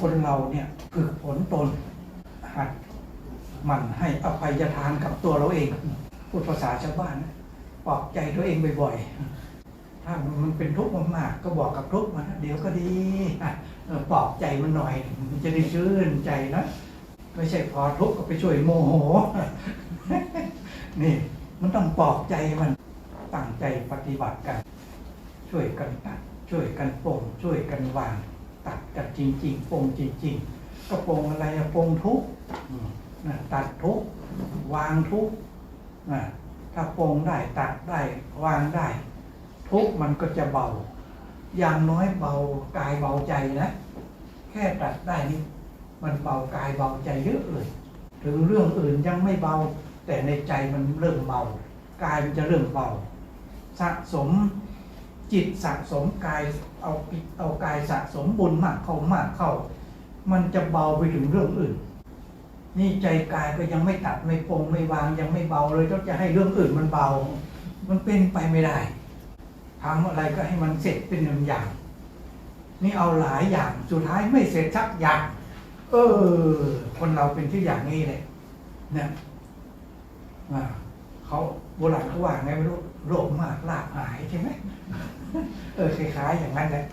คนเราเนี่ยฝึกฝนตนหัดหมันให้อภัยทานกับตัวเราเอง พูดภาษาชาวบ้านนะปลอบใจตัวเองบ่อยๆ ถ้ามันเป็นทุกข์มากๆก็บอกกับทุกข์มันเดี๋ยวก็ดีปลอบใจมันหน่อย มันจะได้ชื่นใจนะไม่ใช่พอทุกข์ก็ไปช่วยโมโห นี่มันต้องปลอบใจมันตั้งใจปฏิบัติกัน ช่วยกันตัดช่วยกันปลงช่วยกันวาง ตัดกันจริง ๆปลงจริง ๆ ก็ปลงอะไรอะปลงทุกข์อืมนะตัดทุกข์วางทุกข์นะถ้าปลงได้ตัดได้วางได้ ทุกข์มันก็จะเบา อย่างน้อยเบากายเบาใจนะแค่ตัดได้นี่มันเบากายเบาใจเยอะเลยถึงเรื่องอื่นยังไม่เบา แต่ในใจมันเริ่มเบากายมันจะเริ่มเบา สะสม จิตสะสมกายเอาปิเอากายสะสมบุญมากเข้ามากเข้า มันจะเบาไปถึงเรื่องอื่น นี่ใจกายก็ยังไม่ตัดไม่ปงไม่วางยังไม่เบาเลยต้องจะให้เรื่องอื่นมันเบา มันเป็นไปไม่ได้ทำอะไรก็ให้มันเสร็จเป็นหนึ่งอย่าง นี่เอาหลายอย่างสุดท้ายไม่เสร็จสักอย่าง เออ คนเราเป็นที่อย่างนี้เลยเนี่ยอ่าเขาโบราณเขาว่าไงไม่รู้โรคมากลาบหายใช่ไหม เออคล้ายๆอย่างนั้นแหละ